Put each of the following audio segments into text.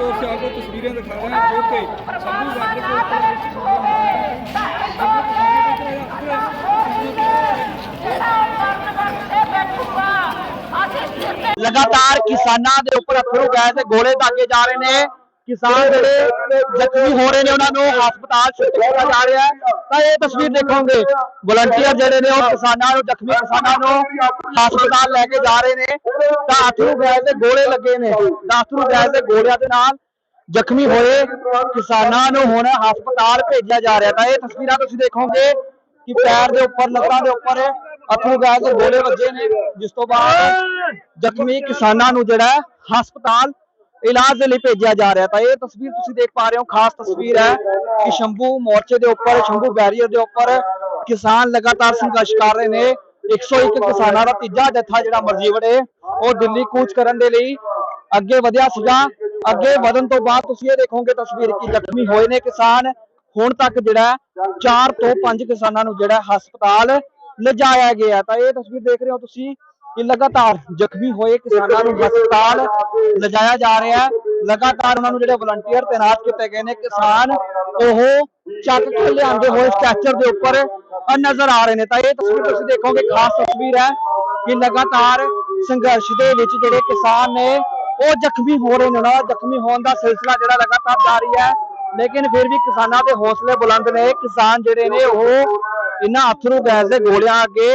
की ओर से आपको तस्वीरें दिखा रहे हैं जो कि संभू वाटर लगातार किसानों के उपर अथरू गैस गोले दागे जा रहे हैं ਕਿਸਾਨ ਜਿਹੜੇ ਜ਼ਖਮੀ ਹੋ ਰਹੇ ਨੇ, ਉਹਨਾਂ ਨੂੰ ਹਸਪਤਾਲ ਸ਼ਿਫਟ ਕੀਤਾ ਜਾ ਰਿਹਾ ਹੈ। ਤਾਂ ਇਹ ਤਸਵੀਰ ਦੇਖੋਗੇ ਵਲੰਟੀਅਰ ਜਿਹੜੇ ਨੇ, ਉਹ ਕਿਸਾਨਾਂ ਨੂੰ, ਜ਼ਖਮੀ ਕਿਸਾਨਾਂ ਨੂੰ ਹਸਪਤਾਲ ਲੈ ਕੇ ਜਾ ਰਹੇ ਨੇ। ਤਾਂ ਅਥਰੂ ਗੈਸ ਦੇ ਗੋਲੇ ਲੱਗੇ ਨੇ। ਤਾਂ ਅਥਰੂ ਗੈਸ ਦੇ ਗੋਲਿਆਂ ਦੇ ਨਾਲ ਜ਼ਖਮੀ ਹੋਏ ਕਿਸਾਨਾਂ ਨੂੰ ਹੁਣ ਹਸਪਤਾਲ ਭੇਜਿਆ ਜਾ ਰਿਹਾ ਤਾਂ ਇਹ ਤਸਵੀਰਾਂ ਤੁਸੀਂ ਦੇਖੋਗੇ ਕਿ ਪੈਰ ਦੇ ਉੱਪਰ, ਲੱਤਾਂ ਦੇ ਉੱਪਰ ਅਥਰੂ ਗੈਸ ਦੇ ਗੋਲੇ ਵੱਜੇ ਨੇ, ਜਿਸ ਤੋਂ ਬਾਅਦ ਜ਼ਖਮੀ ਕਿਸਾਨਾਂ ਨੂੰ ਜਿਹੜਾ ਹਸਪਤਾਲ ਇਲਾਜ ਦੇ ਲਈ ਭੇਜਿਆ ਜਾ ਰਿਹਾ ਤਾਂ ਇਹ ਤਸਵੀਰ ਤੁਸੀਂ ਦੇਖ ਪਾ ਰਹੇ ਹੋ, ਖਾਸ ਤਸਵੀਰ ਹੈ ਕਿ ਸ਼ੰਭੂ ਮੋਰਚੇ ਦੇ ਉੱਪਰ, ਸ਼ੰਭੂ ਬੈਰੀਅਰ ਦੇ ਉੱਪਰ ਕਿਸਾਨ ਲਗਾਤਾਰ ਸੰਘਰਸ਼ ਕਰ ਰਹੇ ਨੇ। 101 ਕਿਸਾਨਾਂ ਦਾ ਤੀਜਾ ਜੱਥਾ ਜਿਹੜਾ ਮਰਜ਼ੀ ਵੜੇ, ਉਹ ਦਿੱਲੀ ਕੂਚ ਕਰਨ ਦੇ ਲਈ ਅੱਗੇ ਵਧਿਆ ਸੀਗਾ। ਅੱਗੇ ਵਧਣ ਤੋਂ ਬਾਅਦ ਤੁਸੀਂ ਇਹ ਦੇਖੋਗੇ ਤਸਵੀਰ ਕੀ ਜ਼ਖਮੀ ਹੋਏ ਨੇ ਕਿਸਾਨ। ਹੁਣ ਤੱਕ ਜਿਹੜਾ 4 ਤੋਂ 5 ਕਿਸਾਨਾਂ ਨੂੰ ਜਿਹੜਾ ਹਸਪਤਾਲ ਲਿਜਾਇਆ ਗਿਆ ਤਾਂ ਇਹ ਤਸਵੀਰ ਦੇਖ ਰਹੇ ਹੋ ਤੁਸੀਂ। ਕਿ ਲਗਾਤਾਰ ਜ਼ਖਮੀ ਹੋਏ ਕਿਸਾਨਾਂ ਨੂੰ ਹਸਪਤਾਲ ਲਿਜਾਇਆ ਜਾ ਰਿਹਾ ਹੈ। ਲਗਾਤਾਰ ਉਹਨਾਂ ਨੂੰ ਜਿਹੜੇ ਵਲੰਟੀਅਰ ਤੈਨਾਤ ਕੀਤੇ ਗਏ ਨੇ, ਕਿਸਾਨ ਉਹ ਚੱਕ ਕੇ ਲਿਆਂਦੇ ਹੋਏ ਸਟ੍ਰੈਚਰ ਦੇ ਉੱਪਰ ਨਜ਼ਰ ਆ ਰਹੇ ਨੇ। ਤਾਂ ਇਹ ਤਸਵੀਰ ਤੁਸੀਂ ਦੇਖੋਗੇ, ਖਾਸ ਤਸਵੀਰ ਹੈ ਕਿ ਲਗਾਤਾਰ ਸੰਘਰਸ਼ ਦੇ ਵਿੱਚ ਜਿਹੜੇ ਕਿਸਾਨ ਨੇ, ਉਹ ਜ਼ਖਮੀ ਹੋ ਰਹੇ ਨੇ। ਉਹਨਾਂ ਦਾ ਜ਼ਖਮੀ ਹੋਣ ਦਾ ਸਿਲਸਿਲਾ ਜਿਹੜਾ ਲਗਾਤਾਰ ਜਾਰੀ ਹੈ। ਲੇਕਿਨ ਫਿਰ ਵੀ ਕਿਸਾਨਾਂ ਦੇ ਹੌਸਲੇ ਬੁਲੰਦ ਨੇ। ਕਿਸਾਨ ਜਿਹੜੇ ਨੇ, ਉਹ ਇਹਨਾਂ ਅਥਰੂ ਗੈਸ ਦੇ ਗੋਲਿਆਂ ਅੱਗੇ,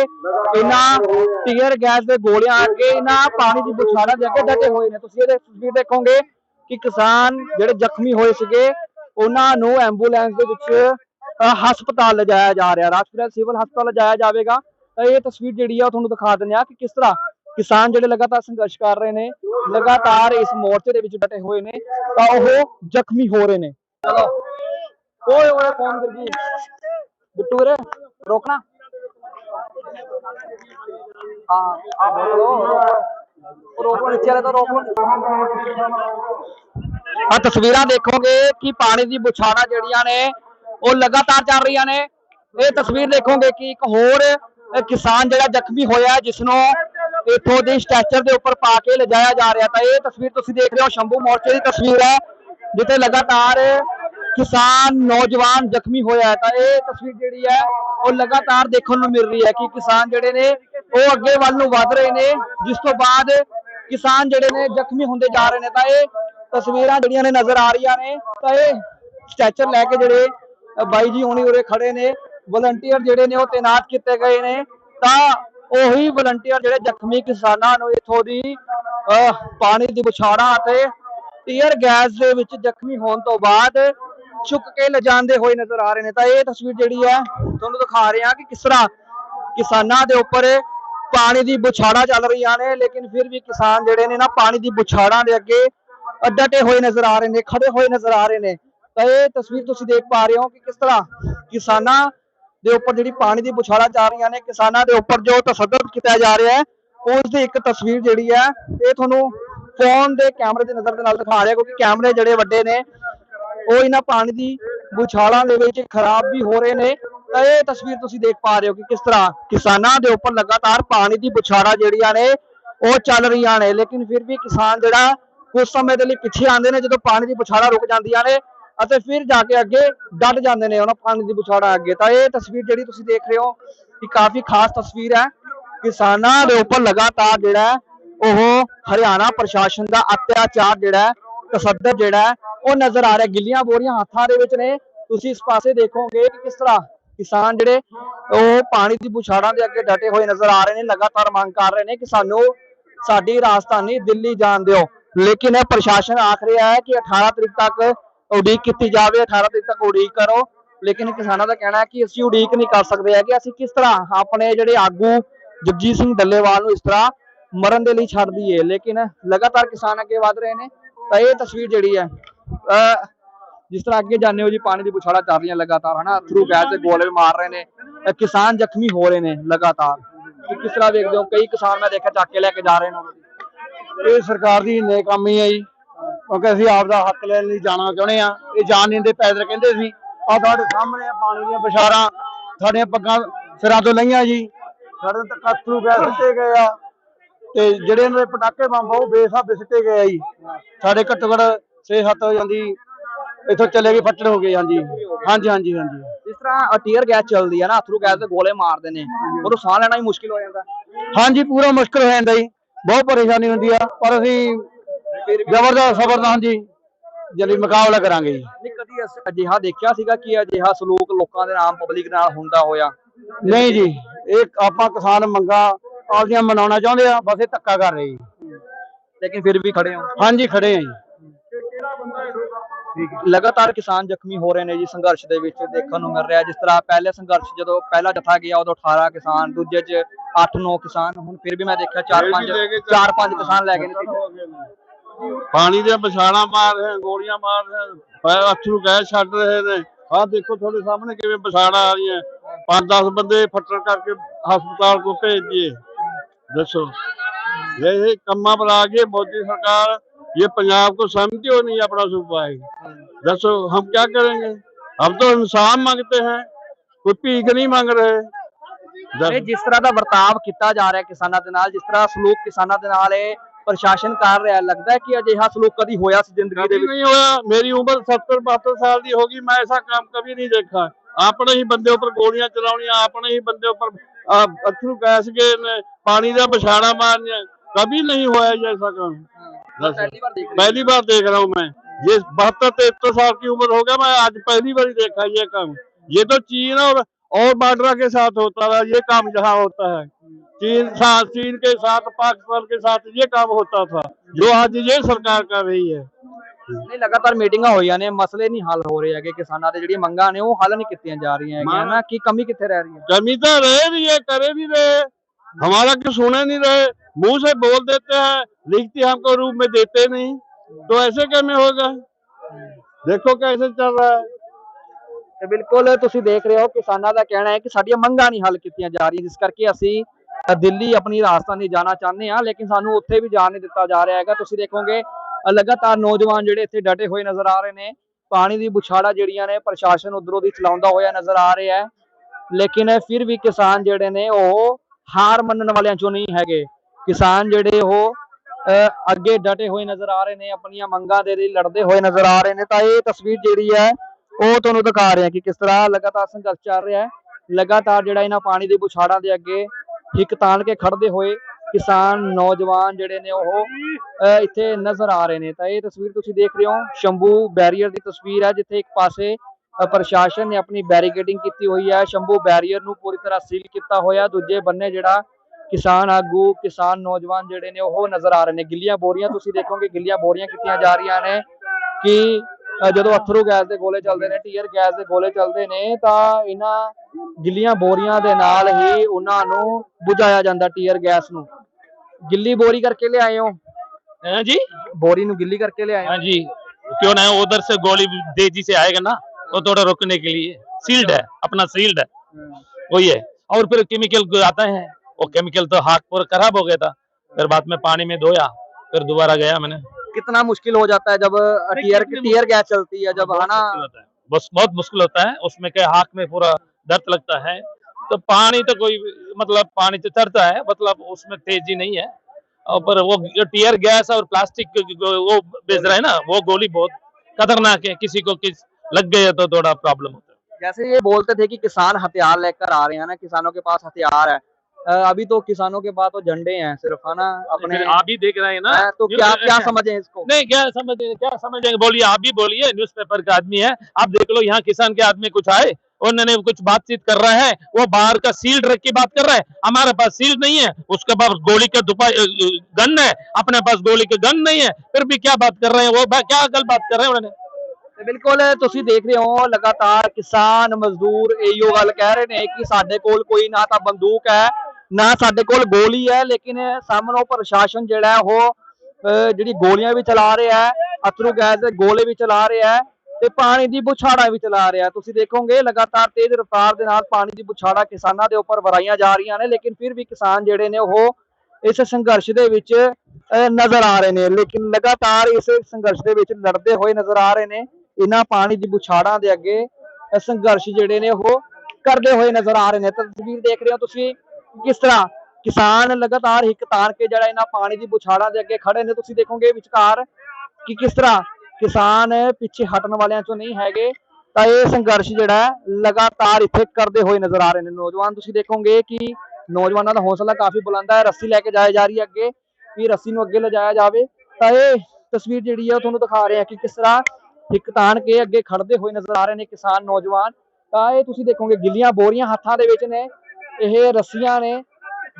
ਇਹਨਾਂ ਟੀਅਰ ਗੈਸ ਦੇ ਗੋਲਿਆਂ ਅੱਗੇ, ਇਹਨਾਂ ਪਾਣੀ ਦੀ ਬੁਛਾਰਾਂ ਦੇ ਅੱਗੇ ਡਟੇ ਹੋਏ ਨੇ। ਤੁਸੀਂ ਇਹ ਤਸਵੀਰ ਦੇਖੋਗੇ ਕਿ ਕਿਸਾਨ ਜਿਹੜੇ ਜ਼ਖਮੀ ਹੋਏ ਸੀਗੇ, ਉਹਨਾਂ ਨੂੰ ਐਂਬੂਲੈਂਸ ਦੇ ਵਿੱਚ ਹਸਪਤਾਲ ਲਿਜਾਇਆ ਜਾ ਰਿਹਾ। ਰਾਜਪੁਰਾ ਸਿਵਲ ਹਸਪਤਾਲ ਲਿਜਾਇਆ ਜਾਵੇਗਾ। ਤਾਂ ਇਹ ਤਸਵੀਰ ਜਿਹੜੀ ਆ ਉਹ ਤੁਹਾਨੂੰ ਦਿਖਾ ਦਿੰਦੇ ਆ ਕਿ ਕਿਸ ਤਰ੍ਹਾਂ ਕਿਸਾਨ ਜਿਹੜੇ ਲਗਾਤਾਰ ਸੰਘਰਸ਼ ਕਰ ਰਹੇ ਨੇ, ਲਗਾਤਾਰ ਇਸ ਮੋਰਚੇ ਦੇ ਵਿੱਚ ਡਟੇ ਹੋਏ ਨੇ, ਤਾਂ ਉਹ ਜ਼ਖਮੀ ਹੋ ਰਹੇ ਨੇ। ਚਲੋ। ਓਏ ਓਏ ਫੋਨ ਕਰ ਬਿੱਟੂ ਵੀਰੇ, ਰੋਕਣਾ? ਹਾਂ ਆ ਰੋਕ ਲੋ ਰੋਕ ਵਾਲੇ ਤੋਂ ਰੋਕ ਆ ਤਸਵੀਰਾਂ ਦੇਖੋਗੇ ਕਿ ਪਾਣੀ ਦੀ ਬੁਛਾਰਾਂ ਜਿਹੜੀਆਂ ਨੇ, ਉਹ ਲਗਾਤਾਰ ਚੱਲ ਰਹੀਆਂ ਨੇ। ਇਹ ਤਸਵੀਰ ਦੇਖੋਗੇ ਕਿ ਇੱਕ ਹੋਰ ਕਿਸਾਨ ਜਿਹੜਾ ਜ਼ਖਮੀ ਹੋਇਆ ਜਿਸ ਨੂੰ ਇਥੋਂ ਦੀ ਸਟ੍ਰੈਚਰ ਦੇ ਉੱਪਰ ਪਾ ਕੇ ਲਿਜਾਇਆ ਜਾ ਰਿਹਾ। ਤਾਂ ਇਹ ਤਸਵੀਰ ਤੁਸੀਂ ਦੇਖ ਰਹੇ ਹੋ, ਸ਼ੰਭੂ ਮੋਰਚੇ ਦੀ ਤਸਵੀਰ ਹੈ, ਜਿੱਥੇ ਲਗਾਤਾਰ ਕਿਸਾਨ ਨੌਜਵਾਨ ਜ਼ਖਮੀ ਹੋਇਆ ਹੈ ਤਾਂ ਇਹ ਤਸਵੀਰ ਜਿਹੜੀ ਹੈ ਉਹ ਲਗਾਤਾਰ ਦੇਖਣ ਨੂੰ ਮਿਲ ਰਹੀ ਹੈ ਕਿ ਕਿਸਾਨ ਜਿਹੜੇ ਨੇ ਉਹ ਅੱਗੇ ਵੱਲ ਨੂੰ ਵਧ ਰਹੇ ਨੇ ਜਿਸ ਤੋਂ ਬਾਅਦ ਕਿਸਾਨ ਜਿਹੜੇ ਨੇ ਜ਼ਖਮੀ ਹੁੰਦੇ ਜਾ ਰਹੇ ਨੇ ਤਾਂ ਇਹ ਤਸਵੀਰਾਂ ਜਿਹੜੀਆਂ ਨੇ ਨਜ਼ਰ ਆ ਰਹੀਆਂ ਨੇ ਤਾਂ ਇਹ ਸਟੈਚਰ ਲੈ ਕੇ ਜਿਹੜੇ ਬਾਈ ਜੀ ਹੋਣੀ ਉਰੇ ਖੜੇ ਨੇ ਵਲੰਟੀਅਰ ਜਿਹੜੇ ਨੇ ਉਹ ਤਾਇਨਾਤ ਕੀਤੇ ਗਏ ਨੇ ਤਾਂ ਉਹੀ ਵਲੰਟੀਅਰ ਜਿਹੜੇ ਜ਼ਖਮੀ ਕਿਸਾਨਾਂ ਨੂੰ ਇਥੋਂ ਦੀ ਅ, ਪਾਣੀ ਦੀ ਬੁਛਾੜਾਂ ਅਤੇ ਟੀਅਰ ਗੈਸ ਦੇ ਵਿੱਚ ਜ਼ਖਮੀ ਹੋਣ ਤੋਂ ਬਾਅਦ ਚੁੱਕ ਕੇ ਲਿਜਾਂਦੇ ਹੋਏ ਨਜ਼ਰ ਆ ਰਹੇ ਨੇ। ਤਾਂ ਇਹ ਤਸਵੀਰ ਜਿਹੜੀ ਹੈ ਤੁਹਾਨੂੰ ਦਿਖਾ ਰਹੇ ਹਾਂ ਕਿ ਕਿਸ ਤਰ੍ਹਾਂ ਕਿਸਾਨਾਂ ਦੇ ਉੱਪਰ ਪਾਣੀ ਦੀ ਬੁਛਾੜਾਂ ਚੱਲ ਰਹੀਆਂ ਨੇ, ਲੇਕਿਨ ਫਿਰ ਵੀ ਕਿਸਾਨ ਜਿਹੜੇ ਨੇ ਨਾ ਪਾਣੀ ਦੀ ਬੁਛਾੜਾਂ ਦੇ ਅੱਗੇ ਡਟੇ ਹੋਏ ਨਜ਼ਰ ਆ ਰਹੇ ਨੇ ਖੜੇ ਹੋਏ ਨਜ਼ਰ ਆ ਰਹੇ ਨੇ। ਤਾਂ ਇਹ ਤਸਵੀਰ ਤੁਸੀਂ ਦੇਖ ਪਾ ਰਹੇ ਹੋ ਕਿ ਕਿਸ ਤਰ੍ਹਾਂ ਕਿਸਾਨਾਂ ਦੇ ਉੱਪਰ ਜਿਹੜੀ ਪਾਣੀ ਦੀ ਬੁਛਾੜਾਂ ਚੱਲ ਰਹੀਆਂ ਨੇ, ਕਿਸਾਨਾਂ ਦੇ ਉੱਪਰ ਜੋ ਤਸੱਦਦ ਕੀਤਾ ਜਾ ਰਿਹਾ ਹੈ, ਉਸ ਦੀ ਇੱਕ ਤਸਵੀਰ ਜਿਹੜੀ ਹੈ, ਇਹ ਤੁਹਾਨੂੰ ਫੋਨ ਦੇ ਕੈਮਰੇ ਦੇ ਨਜ਼ਰ ਦੇ ਨਾਲ ਦਿਖਾ ਰਿਹਾ, ਕਿਉਂਕਿ ਕੈਮਰੇ ਜਿਹੜੇ ਵੱਡੇ ਨੇ ਉਹ ਇਹਨਾਂ ਪਾਣੀ ਦੀ ਬੁਛਾਲਾਂ ਦੇ ਵਿੱਚ ਖਰਾਬ ਵੀ ਹੋ ਰਹੇ ਨੇ। ਤਾਂ ਇਹ ਤਸਵੀਰ ਤੁਸੀਂ ਦੇਖ ਪਾ ਰਹੇ ਹੋ ਕਿ ਕਿਸ ਤਰ੍ਹਾਂ ਕਿਸਾਨਾਂ ਦੇ ਉੱਪਰ ਲਗਾਤਾਰ ਪਾਣੀ ਦੀ ਬੁਛਾੜਾਂ ਜਿਹੜੀਆਂ ਨੇ ਉਹ ਚੱਲ ਰਹੀਆਂ ਨੇ। ਲੇਕਿਨ ਫਿਰ ਵੀ ਕਿਸਾਨ ਜਿਹੜਾ ਕੁਝ ਸਮੇਂ ਦੇ ਲਈ ਪਿੱਛੇ ਆਉਂਦੇ ਨੇ ਜਦੋਂ ਪਾਣੀ ਦੀ ਬੁਛਾੜਾਂ ਰੁਕ ਜਾਂਦੀਆਂ ਨੇ ਅਤੇ ਫਿਰ ਜਾ ਕੇ ਅੱਗੇ ਡਟ ਜਾਂਦੇ ਨੇ ਉਹਨਾਂ ਪਾਣੀ ਦੀ ਬੁਛਾੜਾ ਅੱਗੇ। ਤਾਂ ਇਹ ਤਸਵੀਰ ਜਿਹੜੀ ਤੁਸੀਂ ਦੇਖ ਰਹੇ ਹੋ ਕਿ ਕਾਫੀ ਖਾਸ ਤਸਵੀਰ ਹੈ। ਕਿਸਾਨਾਂ ਦੇ ਉੱਪਰ ਲਗਾਤਾਰ ਜਿਹੜਾ ਉਹ ਹਰਿਆਣਾ ਪ੍ਰਸ਼ਾਸਨ ਦਾ ਅਤਿਆਚਾਰ ਜਿਹੜਾ ਹੈ, ਤਸੱਦਦ ਜਿਹੜਾ ਹੈ, ਉਹ ਨਜ਼ਰ ਆ ਰਿਹਾ, ਗਿੱਲੀਆਂ ਬੋਰੀਆਂ ਹੱਥਾਂ ਦੇ ਵਿੱਚ ਨੇ। ਤੁਸੀਂ ਇਸ ਪਾਸੇ ਦੇਖੋਗੇ ਕਿ ਕਿਸ ਤਰ੍ਹਾਂ ਕਿਸਾਨ ਜਿਹੜੇ ਉਹ ਪਾਣੀ ਦੀ ਬੁਛਾੜਾਂ ਦੇ ਅੱਗੇ ਡਟੇ ਹੋਏ ਨਜ਼ਰ ਆ ਰਹੇ ਨੇ, ਲਗਾਤਾਰ ਮੰਗ ਕਰ ਰਹੇ ਨੇ ਕਿ ਸਾਨੂੰ ਸਾਡੀ ਰਾਜਧਾਨੀ ਦਿੱਲੀ ਜਾਣ ਦਿਓ। ਲੇਕਿਨ ਇਹ ਪ੍ਰਸ਼ਾਸਨ ਆਖ ਰਿਹਾ ਹੈ ਕਿ 18 ਤਰੀਕ ਤੱਕ ਉਡੀਕ ਕੀਤੀ ਜਾਵੇ 18 ਤਰੀਕ ਤੱਕ ਉਡੀਕ ਕਰੋ। ਲੇਕਿਨ ਕਿਸਾਨਾਂ ਦਾ ਕਹਿਣਾ ਹੈ ਕਿ ਅਸੀਂ ਉਡੀਕ ਨਹੀਂ ਕਰ ਸਕਦੇ ਹੈ ਕਿ ਅਸੀਂ ਕਿਸ ਤਰ੍ਹਾਂ ਆਪਣੇ ਜਿਹੜੇ ਆਗੂ ਜਗਜੀਤ ਸਿੰਘ ਡੱਲੇਵਾਲ ਨੂੰ ਇਸ ਤਰ੍ਹਾਂ ਮਰਨ ਦੇ ਲਈ ਛੱਡ ਦਈਏ? ਲੇਕਿਨ ਲਗਾਤਾਰ ਕਿਸਾਨ ਅੱਗੇ ਵਧ ਰਹੇ ਨੇ, ਤਾਂ ਇਹ ਤਸਵੀਰ ਜਿਹੜੀ ਹੈ ਜਿਸ ਤਰ੍ਹਾਂ ਅੱਗੇ ਜਾਂਦੇ ਹੋ ਜੀ, ਪਾਣੀ ਦੀ ਬੁਛਾੜਾ ਚੱਲ ਰਹੀਆਂ ਲਗਾਤਾਰ, ਹਨਾ? ਥਰੂ ਗੈਸ ਦੇ ਗੋਲੇ ਮਾਰ ਰਹੇ ਨੇ। ਕਿਸਾਨ ਜ਼ਖਮੀ ਹੋ ਰਹੇ ਨੇ ਲਗਾਤਾਰ। ਕਿਸ ਤਰ੍ਹਾਂ ਦੇਖਦੇ ਹੋ? ਕਈ ਕਿਸਾਨ ਮੈਂ ਦੇਖਿਆ ਚੱਕ ਕੇ ਲੈ ਕੇ ਜਾ ਰਹੇ ਨੇ ਇਹ ਸਰਕਾਰ ਦੀ ਨੇਕਾਮੀ ਹੈ ਜੀ। ਕਿਉਂਕਿ ਅਸੀਂ ਆਪ ਦਾ ਹੱਕ ਲੈਣ ਲਈ ਜਾਣਾ ਚਾਹੁੰਦੇ ਆ ਇਹ ਜਾਣ ਨਹੀਂ ਦੇ ਪੈਦਲ ਕਹਿੰਦੇ ਸੀ ਆ ਤੁਹਾਡੇ ਸਾਹਮਣੇ ਪਾਣੀ ਦੀਆਂ ਬਸ਼ਾਰਾਂ ਸਾਡੀਆਂ ਪੱਗਾਂ ਸਿਰਾਂ ਤੋਂ ਲਈਆਂ ਜੀ। ਸਾਡੇ ਤੇ ਕਤਰੂ ਗੈਸ ਸਿੱਟੇ ਗਏ ਆ। ਤੇ ਜਿਹੜੇ ਇਹਨਾਂ ਦੇ ਪਟਾਕੇ ਬੰਬ ਉਹ ਬੇਸਾਬੇ ਸਿੱਟੇ ਗਏ ਆ ਜੀ। ਸਾਡੇ ਘੱਟੋ ਘੱਟ 6-7 ਵਜੇ ਜਾਂਦੀ। ਇੱਥੋਂ ਚੱਲੇ ਗਏ ਫੱਟੜ ਹੋ ਗਏ ਹਾਂਜੀ। ਹਾਂਜੀ ਹਾਂਜੀ ਹਾਂਜੀ। ਜਿਸ ਤਰ੍ਹਾਂ ਟੀਅਰ ਗੈਸ ਚੱਲਦੀ ਹੈ ਨਾ ਅਥਰੂ ਗੈਸ ਦੇ ਗੋਲੇ ਮਾਰਦੇ ਨੇ ਉਦੋਂ ਸਾਹ ਲੈਣਾ ਵੀ ਮੁਸ਼ਕਿਲ ਹੋ ਜਾਂਦਾ। ਹਾਂਜੀ ਪੂਰਾ ਮੁਸ਼ਕਲ ਹੋ ਜਾਂਦਾ ਜੀ। ਬਹੁਤ ਪਰੇਸ਼ਾਨੀ ਹੁੰਦੀ ਆ ਪਰ ਅਸੀਂ ਜ਼ਬਰਦਸਤ ਸਬਰ ਨਾਲ ਹਾਂਜੀ। ਜਲੀ ਮੁਕਾਬਲਾ ਕਰਾਂਗੇ ਜੀ। ਨਹੀਂ ਕਦੀ ਅਜਿਹਾ ਦੇਖਿਆ ਸੀਗਾ ਕਿ ਅਜਿਹਾ ਸਲੂਕ ਲੋਕਾਂ ਦੇ ਨਾਲ ਪਬਲਿਕ ਨਾਲ ਹੁੰਦਾ ਹੋਇਆ? ਨਹੀਂ ਜੀ ਇਹ ਆਪਾਂ ਕਿਸਾਨ ਮੰਗਾ ਆਪਦੀਆਂ ਮਨਾਉਣਾ ਚਾਹੁੰਦੇ ਆ ਬਸ ਇਹ ਧੱਕਾ ਕਰ ਰਹੇ ਜੀ। ਲੇਕਿਨ ਫਿਰ ਵੀ ਖੜੇ ਹੋ? ਹਾਂਜੀ ਖੜੇ ਆ ਜੀ। ਲਗਾਤਾਰ ਕਿਸਾਨ ਜ਼ਖਮੀ ਹੋ ਰਹੇ ਨੇ ਜੀ ਸੰਘਰਸ਼ ਦੇ ਵਿੱਚ ਦੇਖਣ ਨੂੰ ਮਿਲ ਰਿਹਾ। ਜਿਸ ਤਰ੍ਹਾਂ ਪਹਿਲੇ ਸੰਘਰਸ਼ ਜਦੋਂ ਪਹਿਲਾ ਜਥਾ ਗਿਆ ਉਦੋਂ 18 ਕਿਸਾਨ ਦੂਜੇ 'ਚ 8-9 ਕਿਸਾਨ ਹੁਣ ਫਿਰ ਵੀ ਮੈਂ ਦੇਖਿਆ 4-5 4 ਕਿਸਾਨ ਲੈ ਗਏ ਨੇ ਪਾਣੀ ਦੇ ਪਛਾਣਾ ਮਾਰ ਰਹੇ ਗੋਲੀਆਂ ਮਾਰ ਰਹੇ ਅਥਰੂ ਗੈਸ ਛੱਡ ਰਹੇ ਨੇ। ਆਹ ਦੇਖੋ ਤੁਹਾਡੇ ਸਾਹਮਣੇ ਕਿਵੇਂ ਪਛਾਣਾ ਆ ਰਹੀਆਂ। 5-10 ਬੰਦੇ ਫੱਟੜ ਕਰਕੇ ਹਸਪਤਾਲ ਕੋ ਭੇਜ ਦਈਏ। ਦੱਸੋ। ਇਹ ਕੰਮਾਂ ਪਰ ਆ ਗਈ ਮੋਦੀ ਸਰਕਾਰ। ये पंजाब को समझती हो नहीं अपना सूबा है दसो हम क्या करेंगे हम तो इंसान मांगते हैं कोई भीख नहीं मांग रहे दस- ਇਹ ਜਿਸ ਤਰ੍ਹਾਂ ਦਾ ਵਰਤਾਵ ਕੀਤਾ ਜਾ ਰਿਹਾ ਕਿਸਾਨਾਂ ਦੇ ਨਾਲ ਜਿਸ ਤਰ੍ਹਾਂ ਸਲੂਕ ਕਿਸਾਨਾਂ ਦੇ ਨਾਲ ਇਹ ਪ੍ਰਸ਼ਾਸਨ ਕਰ ਰਿਹਾ ਲੱਗਦਾ ਹੈ ਕਿ ਅਜਿਹਾ ਸਲੂਕ ਕਦੀ ਹੋਇਆ ਸੀ ਜ਼ਿੰਦਗੀ ਦੇ कभी ਵਿੱਚ नहीं हुआ मेरी उम्र सत्तर बहत्तर साल की होगी मैं ऐसा काम कभी नहीं देखा अपने ही बंदे ऊपर गोलियां चलाउनियां अपने ही बंदे ऊपर आ, अथरू गैस के ने पानी का पछाड़ा मारनिया कभी नहीं हुआ है ऐसा काम दस- ਪਹਿਲੀ ਵਾਰ ਦੇਖ ਰਹੇ पहली बार देख रहा हूँ मैं ये बहत्तर तिहत्तर साल की उम्र हो गया मैं आज पहली बार ही देखा ये काम ये तो चीन और और बॉर्डर के साथ होता था ये काम जहाँ होता है चीन साथ चीन के साथ पाकिस्तान के साथ ये काम होता था जो आज ये सरकार कर रही है ਨਹੀਂ ਲਗਾਤਾਰ ਮੀਟਿੰਗਾਂ ਹੋਈਆਂ ਨੇ ਮਸਲੇ ਨਹੀਂ ਹੱਲ ਹੋ ਰਹੇ ਹੈਗੇ ਕਿਸਾਨਾਂ ਦੇ ਜਿਹੜੀਆਂ ਮੰਗਾਂ ਨੇ ਉਹ ਹੱਲ ਨਹੀਂ ਕੀਤੀਆਂ ਜਾ ਰਹੀਆਂ ਹੈਗੀਆਂ ਨਾ ਕੀ ਕਮੀ ਕਿੱਥੇ ਰਹਿ ਰਹੀ ਹੈ कमी तो रह रही है करे भी रहे हमारा क्यों सुने नहीं रहे मुंह से बोल देते हैं लिखती हमको रूप में देते नहीं तो ऐसे क्या में होगा देखो कैसे चल रहा है ਤੇ ਬਿਲਕੁਲ ਤੁਸੀਂ ਦੇਖ ਰਹੇ ਹੋ ਕਿਸਾਨਾਂ ਦਾ ਕਹਿਣਾ ਹੈ ਕਿ ਸਾਡੀਆਂ ਮੰਗਾਂ ਨਹੀਂ ਹੱਲ ਕੀਤੀਆਂ ਜਾ ਰਹੀਆਂ ਜਿਸ ਕਰਕੇ ਅਸੀਂ ਅ, ਦਿੱਲੀ ਆਪਣੀ ਰਾਜਧਾਨੀ ਜਾਣਾ ਚਾਹੁੰਦੇ ਹਾਂ ਲੇਕਿਨ ਸਾਨੂੰ ਉੱਥੇ ਵੀ ਜਾਣ ਨਹੀਂ ਦਿੱਤਾ ਜਾ ਰਿਹਾ ਹੈਗਾ ਤੁਸੀਂ ਦੇਖੋਗੇ ਅ, ਲਗਾਤਾਰ ਨੌਜਵਾਨ ਜਿਹੜੇ ਇੱਥੇ ਡਟੇ ਹੋਏ ਨਜ਼ਰ ਆ ਰਹੇ ਨੇ ਪਾਣੀ ਦੀ ਬੁਛਾੜਾ ਜਿਹੜੀਆਂ ਨੇ ਪ੍ਰਸ਼ਾਸਨ ਉਧਰੋਂ ਦੀ ਚਲਾਉਂਦਾ ਹੋਇਆ ਨਜ਼ਰ ਆ ਰਿਹਾ ਹੈ ਲੇਕਿਨ ਫਿਰ ਵੀ ਕਿਸਾਨ ਜਿਹੜੇ ਨੇ ਉਹ ਹਾਰ ਮੰਨਣ ਵਾਲਿਆਂ ਚੋਂ ਨਹੀਂ ਹੈਗੇ ਕਿਸਾਨ ਜਿਹੜੇ ਉਹ ਅ, ਅੱਗੇ ਡਟੇ ਹੋਏ ਨਜ਼ਰ ਆ ਰਹੇ ਨੇ ਆਪਣੀਆਂ ਮੰਗਾਂ ਦੇ ਲਈ ਲੜਦੇ ਹੋਏ ਨਜ਼ਰ ਆ ਰਹੇ ਨੇ। ਤਾਂ ਇਹ ਤਸਵੀਰ ਜਿਹੜੀ ਹੈ ਉਹ ਤੁਹਾਨੂੰ ਦਿਖਾ ਰਹੇ ਕਿ ਕਿਸ ਤਰ੍ਹਾਂ ਲਗਾਤਾਰ ਸੰਘਰਸ਼ ਚੱਲ ਰਿਹਾ ਹੈ। ਲਗਾਤਾਰ ਜਿਹੜਾ ਇਹਨਾਂ ਪਾਣੀ ਦੇ ਬੁਛਾੜਾਂ ਦੇ ਅੱਗੇ ਹਿੱਕ ਤਾਣ ਕੇ ਖੜਦੇ ਹੋਏ ਕਿਸਾਨ ਨੌਜਵਾਨ ਜਿਹੜੇ ਨੇ ਉਹ ਇੱਥੇ ਨਜ਼ਰ ਆ ਰਹੇ ਨੇ। ਤਾਂ ਇਹ ਤਸਵੀਰ ਤੁਸੀਂ ਦੇਖ ਰਹੇ ਹੋ ਸ਼ੰਭੂ ਬੈਰੀਅਰ ਦੀ ਤਸਵੀਰ ਹੈ ਜਿੱਥੇ ਇੱਕ ਪਾਸੇ ਪ੍ਰਸ਼ਾਸਨ ਨੇ ਆਪਣੀ ਬੈਰੀਕੇਡਿੰਗ ਕੀਤੀ ਹੋਈ ਹੈ। ਸ਼ੰਭੂ ਬੈਰੀਅਰ ਨੂੰ ਪੂਰੀ ਤਰ੍ਹਾਂ ਸੀਲ ਕੀਤਾ ਹੋਇਆ। ਦੂਜੇ ਬੰਨੇ ਜਿਹੜਾ ਕਿਸਾਨ ਆਗੂ ਕਿਸਾਨ ਨੌਜਵਾਨ ਜਿਹੜੇ ਨੇ ਉਹ ਨਜ਼ਰ ਆ ਰਹੇ ਨੇ ਗਿੱਲੀਆਂ ਬੋਰੀਆਂ ਤੁਸੀਂ ਦੇਖੋਗੇ ਗਿੱਲੀਆਂ ਬੋਰੀਆਂ ਕੀਤੀਆਂ ਜਾ ਰਹੀਆਂ ਨੇ ਕਿ ਅ, ਜਦੋਂ ਅਥਰੂ ਗੈਸ ਦੇ ਗੋਲੇ ਚੱਲਦੇ ਨੇ ਟੀਅਰ ਗੈਸ ਦੇ ਗੋਲੇ ਚੱਲਦੇ ਨੇ ਤਾਂ ਇਹਨਾਂ ਗਿੱਲੀਆਂ ਬੋਰੀਆਂ ਦੇ ਨਾਲ ਹੀ ਉਹਨਾਂ ਨੂੰ ਬੁਝਾਇਆ ਜਾਂਦਾ ਟੀਅਰ ਗੈਸ ਨੂੰ ਗਿੱਲੀ ਬੋਰੀ ਕਰਕੇ ਲਿਆਏ ਹੋ हाँ जी ਬੋਰੀ ਨੂੰ ਗਿੱਲੀ ਕਰਕੇ ਲਿਆਏ ਹੋ हाँ जी क्यों ना उधर से गोली तेजी से आएगा ना तो थोड़ा रोकने के लिए सील्ड है अपना सील्ड है वही है और फिर केमिकल आता है वो केमिकल तो हाथ पूरा खराब हो गया था। फिर बाद में पानी में धोया फिर दोबारा गया मैंने। कितना मुश्किल हो जाता है जब टीयर टीयर गैस चलती है जब है ना? है। बस बहुत मुश्किल होता है। उसमें क्या हाथ में पूरा दर्द लगता है। तो पानी तो कोई मतलब पानी तो चढ़ता है मतलब उसमें तेज़ी नहीं है। और पर वो टीयर गैस और प्लास्टिक वो बेच रहा है ना वो गोली बहुत खतरनाक है। किसी को किस लग गया तो थोड़ा प्रॉब्लम होता है। जैसे ये बोलते थे कि किसान हथियार लेकर आ रहे हैं ना किसानों के पास हथियार है। अभी तो किसानों के पास तो झंडे हैं सिर्फ है ना अपने फिर आप ही देख रहे हैं ना हैं, तो क्या क्या समझे इसको नहीं क्या समझेंगे क्या समझेंगे बोलिए आप भी बोलिए न्यूज़पेपर का आदमी है आप देख लो यहाँ किसान के आदमी कुछ आए उन्होंने कुछ बातचीत कर रहे हैं वो बाहर का सील्ड रख के बात कर रहा है हमारे पास सील्ड नहीं है उसके पास गोली का दुपा गन है अपने पास गोली का गन नहीं है फिर भी क्या बात कर रहे हैं वो बा- क्या गल बात कर रहे हैं उन्होंने ਤੇ ਬਿਲਕੁਲ ਤੁਸੀਂ ਦੇਖ ਰਹੇ ਹੋ ਲਗਾਤਾਰ ਕਿਸਾਨ ਮਜ਼ਦੂਰ ਇਹੋ ਗੱਲ ਕਹਿ ਰਹੇ ਨੇ ਕਿ ਸਾਡੇ ਕੋਲ ਕੋਈ ਨਾ ਤਾਂ ਬੰਦੂਕ ਹੈ ਨਾ ਸਾਡੇ ਕੋਲ ਗੋਲੀ ਹੈ, ਲੇਕਿਨ ਸਾਹਮਣੇ ਪ੍ਰਸ਼ਾਸਨ ਜਿਹੜਾ ਉਹ ਜਿਹੜੀ ਗੋਲੀਆਂ ਵੀ ਚਲਾ ਰਿਹਾ ਹੈ, ਅਥਰੂ ਗੈਸ ਦੇ ਗੋਲੇ ਵੀ ਚਲਾ ਰਿਹਾ ਹੈ ਤੇ ਪਾਣੀ ਦੀ ਬੁਛਾੜਾਂ ਵੀ ਚਲਾ ਰਿਹਾ ਤੁਸੀਂ ਦੇਖੋਗੇ, ਲਗਾਤਾਰ ਤੇਜ਼ ਰਫ਼ਤਾਰ ਦੇ ਨਾਲ ਪਾਣੀ ਦੀ ਬੁਛਾੜਾਂ ਕਿਸਾਨਾਂ ਦੇ ਉੱਪਰ ਵਰਾਈਆਂ ਜਾ ਰਹੀਆਂ ਨੇ, ਲੇਕਿਨ ਫਿਰ ਵੀ ਕਿਸਾਨ ਜਿਹੜੇ ਨੇ ਉਹ ਇਸ ਸੰਘਰਸ਼ ਦੇ ਵਿੱਚ ਨਜ਼ਰ ਆ ਰਹੇ ਨੇ। ਲੇਕਿਨ ਲਗਾਤਾਰ ਇਸ ਸੰਘਰਸ਼ ਦੇ ਵਿੱਚ ਲੜਦੇ ਹੋਏ ਨਜ਼ਰ ਆ ਰਹੇ ਨੇ। ਇਹਨਾਂ ਪਾਣੀ ਦੀ ਬੁਛਾੜਾਂ ਦੇ ਅੱਗੇ ਸੰਘਰਸ਼ ਜਿਹੜੇ ਨੇ ਉਹ ਕਰਦੇ ਹੋਏ ਨਜ਼ਰ ਆ ਰਹੇ ਨੇ। ਤਾਂ ਤਸਵੀਰ ਦੇਖ ਰਹੇ ਹੋ ਤੁਸੀਂ? ਕਿਸ ਤਰ੍ਹਾਂ? ਕਿਸਾਨ ਲਗਾਤਾਰ ਹਿੱਕ ਤਾਣ ਕੇ ਜਿਹੜਾ ਇਹਨਾਂ ਪਾਣੀ ਦੀ ਬੁਛਾੜਾਂ ਦੇ ਅੱਗੇ ਖੜੇ ਨੇ, ਤੁਸੀਂ ਦੇਖੋਗੇ ਵਿਚਕਾਰ ਕਿ ਕਿਸ ਤਰ੍ਹਾਂ ਕਿਸਾਨ ਪਿੱਛੇ ਹਟਣ ਵਾਲਿਆਂ ਚੋਂ ਨਹੀਂ ਹੈਗੇ, ਤਾਂ ਇਹ ਸੰਘਰਸ਼ ਜਿਹੜਾ ਲਗਾਤਾਰ ਇੱਥੇ ਕਰਦੇ ਹੋਏ ਨਜ਼ਰ ਆ ਰਹੇ ਨੇ ਨੌਜਵਾਨ। ਤੁਸੀਂ ਦੇਖੋਗੇ ਕਿ ਨੌਜਵਾਨਾਂ ਦਾ ਹੌਸਲਾ ਕਾਫੀ ਬੁਲੰਦ ਹੈ, ਰੱਸੀ ਲੈ ਕੇ ਜਾਇਆ ਜਾ ਰਹੀ ਹੈ ਅੱਗੇ, ਵੀ ਰੱਸੀ ਨੂੰ ਅੱਗੇ ਲਿਜਾਇਆ ਜਾਵੇ। ਤਾਂ ਇਹ ਤਸਵੀਰ ਜਿਹੜੀ ਹੈ ਤੁਹਾਨੂੰ ਦਿਖਾ ਰਹੇ ਹਾਂ ਕਿ ਕਿਸ ਤਰ੍ਹਾਂ ਹਿੱਕ ਤਾਣ ਕੇ ਅੱਗੇ ਖੜਦੇ ਹੋਏ ਨਜ਼ਰ ਆ ਰਹੇ ਨੇ ਕਿਸਾਨ ਨੌਜਵਾਨ। ਤਾਂ ਇਹ ਤੁਸੀਂ ਦੇਖੋਗੇ ਗਿੱਲੀਆਂ ਬੋਰੀਆਂ ਹੱਥਾਂ ਦੇ ਵਿੱਚ ਨੇ ਇਹ ਰੱਸੀਆਂ ਨੇ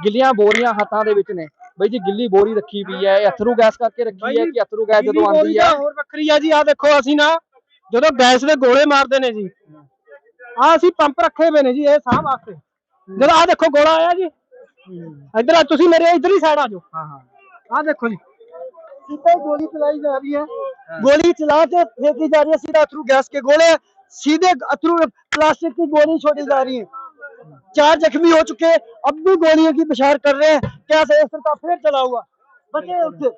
ਗਿੱਲੀਆਂ ਬੋਰੀਆਂ ਹੱਥਾਂ ਦੇ ਵਿੱਚ ਨੇ ਬਈ ਜੀ ਗਿੱਲੀ ਬੋਰੀ ਰੱਖੀ ਪਈ ਹੈ ਇਹ ਅਥਰੂ ਗੈਸ ਕਰਕੇ ਰੱਖੀ ਹੈ ਕਿ ਅਥਰੂ ਗੈਸ ਜਦੋਂ ਆਉਂਦੀ ਹੈ ਹੋਰ ਵੱਖਰੀ ਆ ਜੀ ਆ ਦੇਖੋ ਅਸੀਂ ਨਾ ਜਦੋਂ ਗੈਸ ਦੇ ਗੋਲੇ ਮਾਰਦੇ ਨੇ ਜੀ ਆ ਅਸੀਂ ਪੰਪ ਰੱਖੇ ਹੋਏ ਨੇ ਜੀ ਇਹ ਸਾਹ ਵਾਸਤੇ ਜਦੋਂ ਆ ਦੇਖੋ ਗੋਲਾ ਆਇਆ ਜੀ ਇੱਧਰ ਆ ਤੁਸੀਂ ਮੇਰੇ ਇੱਧਰ ਹੀ ਸਾਈਡ ਆ ਜਾਓ ਹਾਂ ਹਾਂ ਆ ਦੇਖੋ ਜੀ सीधा ही गोली चलाई जा रही है गोली चला के फेंकी जा रही है सीधा अथरू गैस के गोले सीधे अथरू प्लास्टिक की गोली छोड़ी जा रही है चार जख्मी हो चुके हैं अब भी गोलियों की बशार कर रहे हैं क्या सर का फिर चला हुआ बचे उससे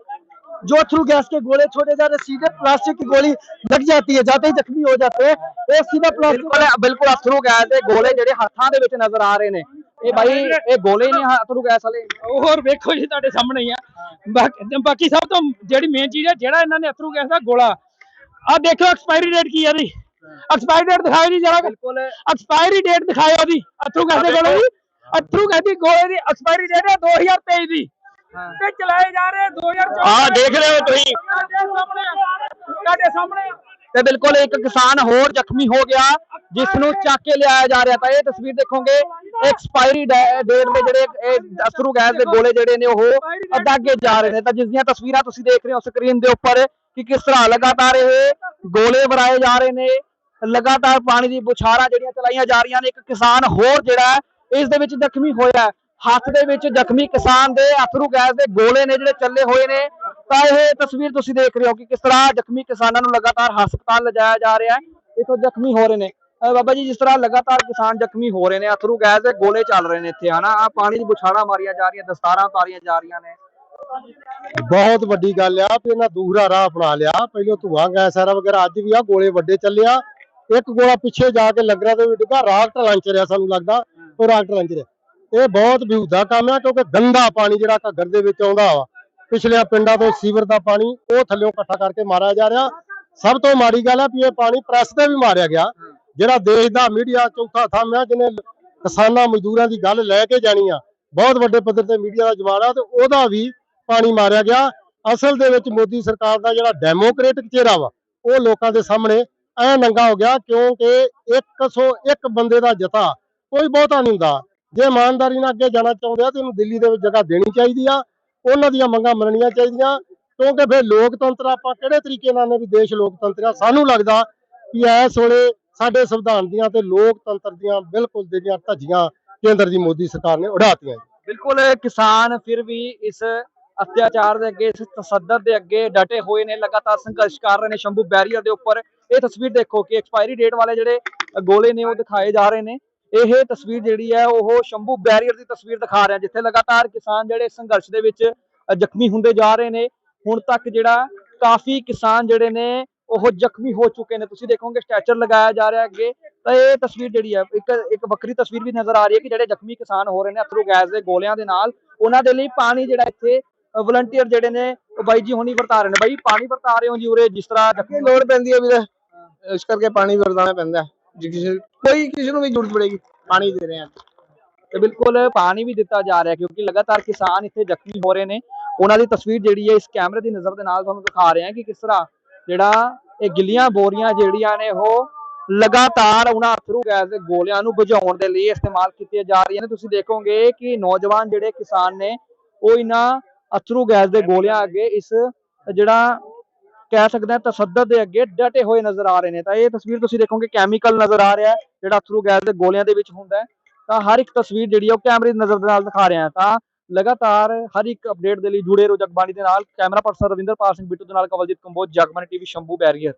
जो अथरू गैस के गोले छोड़े जा रहे हैं सीधे प्लास्टिक की गोली लग जाती है जाते ही जख्मी हो जाते हैं वो सीधा प्लास्टिक ਬਿਲਕੁਲ ਬਿਲਕੁਲ ਅਥਰੂ ਗੈਸ ਦੇ ਗੋਲੇ ਜਿਹੜੇ ਹੱਥਾਂ ਦੇ ਵਿੱਚ ਨਜ਼ਰ ਆ ਰਹੇ ਨੇ ਇਹ ਬਾਈ ਇਹ ਗੋਲੇ ਨਹੀਂ ਅਥਰੂ ਗੈਸ ਵਾਲੇ ਹੋਰ ਵੇਖੋ ਜੀ ਤੁਹਾਡੇ ਸਾਹਮਣੇ ਹੀ ਆ ਬਾਕੀ ਬਾਕੀ ਸਭ ਤੋਂ ਜਿਹੜੀ ਮੇਨ ਚੀਜ਼ ਹੈ ਜਿਹੜਾ ਇਹਨਾਂ ਨੇ ਅਥਰੂ ਗੈਸ ਦਾ ਗੋਲਾ ਆ ਦੇਖੋ ਐਕਸਪਾਇਰੀ ਡੇਟ ਕੀ ਹੈ ਇਹਦੀ ਐਕਸਪਾਇਰੀ ਡੇਟ ਦਿਖਾਓ ਜੀ ਜਰਾ। ਬਿਲਕੁਲ। ਐਕਸਪਾਇਰੀ ਡੇਟ ਦਿਖਾਓ ਉਹਦੀ। ਅਥਰੂ ਗੈਸ ਦੇ ਗੋਲੇ ਦੀ। ਅਥਰੂ ਗੈਸ ਦੀ ਗੋਲੇ ਦੀ ਐਕਸਪਾਇਰੀ ਡੇਟ ਹੈ 2023 ਦੀ। ਤੇ ਚਲਾਏ ਜਾ ਰਹੇ 2024 ਆ ਦੇਖ ਰਹੇ ਹੋ ਤੁਸੀਂ। ਤੁਹਾਡੇ ਸਾਹਮਣੇ ਤੇ ਬਿਲਕੁਲ ਇੱਕ ਕਿਸਾਨ ਹੋਰ ਜ਼ਖਮੀ ਹੋ ਗਿਆ ਜਿਸ ਨੂੰ ਚੱਕ ਕੇ ਲਿਆਇਆ ਜਾ ਰਿਹਾ। ਤਾਂ ਇਹ ਤਸਵੀਰ ਦੇਖੋਗੇ ਐਕਸਪਾਇਰੀ ਡੇਟ ਦੇ ਜਿਹੜੇ ਇਹ ਅਥਰੂ ਗੈਸ ਦੇ ਗੋਲੇ ਜਿਹੜੇ ਨੇ ਉਹ ਅੱਗੇ ਜਾ ਰਹੇ ਨੇ। ਤਾਂ ਜਿਸ ਦੀਆਂ ਤਸਵੀਰਾਂ ਤੁਸੀਂ ਦੇਖ ਰਹੇ ਹੋ ਸਕਰੀਨ ਦੇ ਉੱਪਰ ਕਿ ਕਿਸ ਤਰ੍ਹਾਂ ਲਗਾਤਾਰ ਇਹ ਗੋਲੇ ਵਰਾਏ ਜਾ ਰਹੇ ਨੇ। ਲਗਾਤਾਰ ਪਾਣੀ ਦੀ ਬੁਛਾਰਾਂ ਜਿਹੜੀਆਂ ਚਲਾਈਆਂ ਜਾ ਰਹੀਆਂ ਨੇ ਇੱਕ ਕਿਸਾਨ ਹੋਰ ਜਿਹੜਾ ਹੈ, ਇਸ ਦੇ ਵਿੱਚ ਜ਼ਖਮੀ ਹੋਇਆ ਹੱਥ ਦੇ ਵਿੱਚ ਜ਼ਖਮੀ ਕਿਸਾਨ ਦੇ ਅਥਰੂ ਗੈਸ ਦੇ ਗੋਲੇ ਨੇ ਜਿਹੜੇ ਚੱਲੇ ਹੋਏ ਨੇ। ਤਾਂ ਇਹ ਤਸਵੀਰ ਤੁਸੀਂ ਦੇਖ ਰਹੇ ਹੋ ਕਿ ਕਿਸ ਤਰ੍ਹਾਂ ਜ਼ਖਮੀ ਕਿਸਾਨਾਂ ਨੂੰ ਲਗਾਤਾਰ ਹਸਪਤਾਲ ਲਿਜਾਇਆ ਜਾ ਰਿਹਾ ਹੈ। ਇਥੋਂ ਜ਼ਖਮੀ ਹੋ ਰਹੇ ਨੇ। ਬਾਬਾ ਜੀ ਜਿਸ ਤਰ੍ਹਾਂ ਲਗਾਤਾਰ ਕਿਸਾਨ ਜ਼ਖਮੀ ਹੋ ਰਹੇ ਨੇ ਅਥਰੂ ਗੈਸ ਦੇ ਗੋਲੇ ਚੱਲ ਰਹੇ ਨੇ ਇੱਥੇ ਹਨਾ? ਆ ਪਾਣੀ ਦੀ ਬੁਛਾਰਾਂ ਮਾਰੀਆਂ ਜਾ ਰਹੀਆਂ ਦਸਤਾਰਾਂ ਉਤਾਰੀਆਂ ਜਾ ਰਹੀਆਂ ਨੇ। ਬਹੁਤ ਵੱਡੀ ਗੱਲ ਆ ਵੀ ਇਹਨਾਂ ਦੂਸਰਾ ਰਾਹ ਅਪਣਾ ਲਿਆ। ਪਹਿਲਾਂ ਧੂਆਂ ਗੈਸ ਸਾਰਾ ਵਗੈਰਾ ਅੱਜ ਵੀ ਆ ਗੋਲੇ ਵੱਡੇ ਚੱਲਿਆ ਇੱਕ ਗੋਲਾ ਪਿੱਛੇ ਜਾ ਕੇ ਲੱਗਣਾ ਤੇ ਵੀ ਡਿੱਗਾ ਰਾਕਟ ਲਾਂਚਰ ਆ ਸਾਨੂੰ ਲੱਗਦਾ, ਉਹ ਰਾਕਟ ਲਾਂਚਰ ਇਹ ਬਹੁਤ ਬਿਹੂਦਾ ਕੰਮ ਆ ਕਿਉਂਕਿ ਗੰਦਾ ਪਾਣੀ ਜਿਹੜਾ ਘੱਗਰ ਦੇ ਵਿੱਚ ਆਉਂਦਾ ਵਾ ਪਿਛਲੇ ਪਿੰਡਾਂ ਤੋਂ ਸੀਵਰ ਦਾ ਪਾਣੀ, ਉਹ ਥੱਲਿਓਂ ਇਕੱਠਾ ਕਰਕੇ ਮਾਰਿਆ ਜਾ ਰਿਹਾ। ਸਭ ਤੋਂ ਮਾੜੀ ਗੱਲ ਆ ਵੀ ਇਹ ਪਾਣੀ ਪ੍ਰੈਸ ਤੇ ਵੀ ਮਾਰਿਆ ਗਿਆ। ਜਿਹੜਾ ਦੇਸ਼ ਦਾ ਮੀਡੀਆ ਚੌਥਾ ਥੰਮ ਆ ਜਿਹਨੇ ਕਿਸਾਨਾਂ ਮਜ਼ਦੂਰਾਂ ਦੀ ਗੱਲ ਲੈ ਕੇ ਜਾਣੀ ਆ, ਬਹੁਤ ਵੱਡੇ ਪੱਧਰ ਤੇ ਮੀਡੀਆ ਦਾ ਜਮਾਨਾ ਤੇ ਉਹਦਾ ਵੀ ਪਾਣੀ ਮਾਰਿਆ ਗਿਆ। ਅਸਲ ਦੇ ਵਿੱਚ ਮੋਦੀ ਸਰਕਾਰ ਦਾ ਜਿਹੜਾ ਡੈਮੋਕ੍ਰੈਟਿਕ ਚਿਹਰਾ ਵਾ, ਉਹ ਲੋਕਾਂ ਦੇ ਸਾਹਮਣੇ ਐ ਨੰਗਾ ਹੋ ਗਿਆ ਕਿਉਂਕਿ 101 ਬੰਦੇ ਦਾ ਜਥਾ ਕੋਈ ਬਹੁਤਾ ਨਹੀਂ ਹੁੰਦਾ। ਜੇ ਇਮਾਨਦਾਰੀ ਨਾਲ ਅੱਗੇ ਜਾਣਾ ਚਾਹੁੰਦੇ ਆ ਤੇ ਉਹਨੂੰ ਦਿੱਲੀ ਦੇ ਵਿੱਚ ਜਗ੍ਹਾ ਦੇਣੀ ਚਾਹੀਦੀ ਆ, ਉਹਨਾਂ ਦੀਆਂ ਮੰਗਾਂ ਮੰਨਣੀਆਂ ਚਾਹੀਦੀਆਂ, ਕਿਉਂਕਿ ਫਿਰ ਲੋਕਤੰਤਰ ਆਪਾਂ ਕਿਹੜੇ ਤਰੀਕੇ ਨਾਲ ਨੇ ਵੀ ਦੇਸ਼ ਲੋਕਤੰਤਰ ਆ? ਸਾਨੂੰ ਲੱਗਦਾ ਕਿ ਇਸ ਵੇਲੇ ਸਾਡੇ ਸੰਵਿਧਾਨ ਦੀਆਂ ਤੇ ਲੋਕਤੰਤਰ ਦੀਆਂ ਬਿਲਕੁਲ ਜਿਹੜੀਆਂ ਧੱਜੀਆਂ ਕੇਂਦਰ ਦੀ ਮੋਦੀ ਸਰਕਾਰ ਨੇ ਉਡਾਤੀਆਂ ਬਿਲਕੁਲ ਕਿਸਾਨ ਫਿਰ ਵੀ ਇਸ ਅਤਿਆਚਾਰ ਦੇ ਅੱਗੇ, ਇਸ ਤਸੱਦਦ ਦੇ ਅੱਗੇ ਡਟੇ ਹੋਏ ਨੇ, ਲਗਾਤਾਰ ਸੰਘਰਸ਼ ਕਰ ਰਹੇ ਨੇ ਸ਼ੰਭੂ ਬੈਰੀਅਰ ਦੇ ਉੱਪਰ। ਇਹ ਤਸਵੀਰ ਦੇਖੋ ਕਿ ਐਕਸਪਾਇਰੀ ਡੇਟ ਵਾਲੇ ਜਿਹੜੇ ਗੋਲੇ ਨੇ ਉਹ ਦਿਖਾਏ ਜਾ ਰਹੇ ਨੇ। ਇਹ ਤਸਵੀਰ ਜਿਹੜੀ ਹੈ, ਉਹ ਸ਼ੰਭੂ ਬੈਰੀਅਰ ਦੀ ਤਸਵੀਰ ਦਿਖਾ ਰਿਹਾ, ਜਿੱਥੇ ਲਗਾਤਾਰ ਕਿਸਾਨ ਜਿਹੜੇ ਸੰਘਰਸ਼ ਦੇ ਵਿੱਚ ਜ਼ਖਮੀ ਹੁੰਦੇ ਜਾ ਰਹੇ ਨੇ। ਹੁਣ ਤੱਕ ਜਿਹੜਾ ਕਾਫੀ ਕਿਸਾਨ ਜਿਹੜੇ ਨੇ, ਉਹ ਜ਼ਖਮੀ ਹੋ ਚੁੱਕੇ ਨੇ। ਤੁਸੀਂ ਦੇਖੋਗੇ ਸਟੈਚਰ ਲਗਾਇਆ ਜਾ ਰਿਹਾ ਅੱਗੇ। ਤਾਂ ਇਹ ਤਸਵੀਰ ਜਿਹੜੀ ਹੈ, ਇੱਕ ਇੱਕ ਵੱਖਰੀ ਤਸਵੀਰ ਵੀ ਨਜ਼ਰ ਆ ਰਹੀ ਹੈ ਕਿ ਜਿਹੜੇ ਜ਼ਖਮੀ ਕਿਸਾਨ ਹੋ ਰਹੇ ਨੇ ਅਥਰੂ ਗੈਸ ਦੇ ਗੋਲਿਆਂ ਦੇ ਨਾਲ, ਉਹਨਾਂ ਦੇ ਲਈ ਪਾਣੀ ਜਿਹੜਾ ਇੱਥੇ ਵਲੰਟੀਅਰ ਜਿਹੜੇ ਨੇ, ਉਹ ਬਾਈ ਜੀ ਹੁਣੀ ਵਰਤਾ ਰਹੇ ਨੇ। ਬਾਈ, ਪਾਣੀ ਵਰਤਾ ਰਹੇ ਹੋ ਜੀ ਉਰੇ, ਜਿਸ ਤਰ੍ਹਾਂ ਜ਼ਖਮੀ ਲੋੜ ਪੈਂਦੀ ਹੈ ਵੀਰੇ। ਇਸ ਕਰਕੇ ਪਾਣੀ ਵਰਤਾਣਾ ਪੈਂਦਾ ਜੇ ਕਿਸੇ ਕੋਈ ਕਿਸੇ ਨੂੰ ਵੀ ਜ਼ਰੂਰਤ ਪੜੇਗੀ, ਪਾਣੀ ਦੇ ਰਹੇ ਆ ਤੇ ਬਿਲਕੁਲ ਪਾਣੀ ਵੀ ਦਿੱਤਾ ਜਾ ਰਿਹਾ ਕਿਉਂਕਿ ਲਗਾਤਾਰ ਕਿਸਾਨ ਇੱਥੇ ਜ਼ਖਮੀ ਹੋ ਰਹੇ ਨੇ। ਉਹਨਾਂ ਦੀ ਤਸਵੀਰ ਜਿਹੜੀ ਹੈ, ਇਸ ਕੈਮਰੇ ਦੀ ਨਜ਼ਰ ਦੇ ਨਾਲ ਤੁਹਾਨੂੰ ਦਿਖਾ ਰਹੇ ਹਾਂ ਕਿ ਕਿਸ ਤਰ੍ਹਾਂ ਜਿਹੜਾ ਇਹ ਗਿੱਲੀਆਂ ਬੋਰੀਆਂ ਜਿਹੜੀਆਂ ਨੇ, ਉਹ ਲਗਾਤਾਰ ਉਹਨਾਂ ਅਥਰੂ ਗੈਸ ਦੇ ਗੋਲਿਆਂ ਨੂੰ ਬੁਝਾਉਣ ਦੇ ਲਈ ਇਸਤੇਮਾਲ ਕੀਤੀਆਂ ਜਾ ਰਹੀਆਂ ਨੇ। ਤੁਸੀਂ ਦੇਖੋਗੇ ਕਿ ਨੌਜਵਾਨ ਜਿਹੜੇ ਕਿਸਾਨ ਨੇ, ਉਹ ਇਹਨਾਂ ਅਥਰੂ ਗੈਸ ਦੇ ਗੋਲਿਆਂ ਅੱਗੇ ਇਸ ਜਿਹੜਾ ਕਹਿ ਸਕਦੇ ਹਾਂ, ਤਸੱਦਦ ਦੇ ਅੱਗੇ ਡਟੇ ਹੋਏ ਨਜ਼ਰ ਆ ਰਹੇ ਨੇ। ਤਾਂ ਇਹ ਤਸਵੀਰ ਤੁਸੀਂ ਦੇਖੋਗੇ ਕੈਮੀਕਲ ਨਜ਼ਰ ਆ ਰਿਹਾ ਹੈ, ਜਿਹੜਾ ਅਥਰੂ ਗੈਸ ਦੇ ਗੋਲਿਆਂ ਦੇ ਵਿੱਚ ਹੁੰਦਾ ਹੈ। ਤਾਂ ਹਰ ਇੱਕ ਤਸਵੀਰ ਜਿਹੜੀ ਉਹ ਕੈਮਰੇ ਦੀ ਨਜ਼ਰ ਦੇ ਨਾਲ ਦਿਖਾ ਰਿਹਾ ਤਾਂ ਲਗਾਤਾਰ ਹਰ ਇੱਕ ਅਪਡੇਟ ਦੇ ਲਈ ਜੁੜੇ ਰਹੋ ਜਗਬਾਣੀ ਦੇ ਨਾਲ। ਕੈਮਰਾ ਪਰਸਨ ਰਵਿੰਦਰਪਾਲ ਸਿੰਘ ਬਿੱਟੂ ਦੇ ਨਾਲ ਕਵਲਜੀਤ ਕੰਬੋਜ, ਜਗਬਾਣੀ ਟੀਵੀ, ਸ਼ੰਭੂ ਬੈਰੀਅਰ।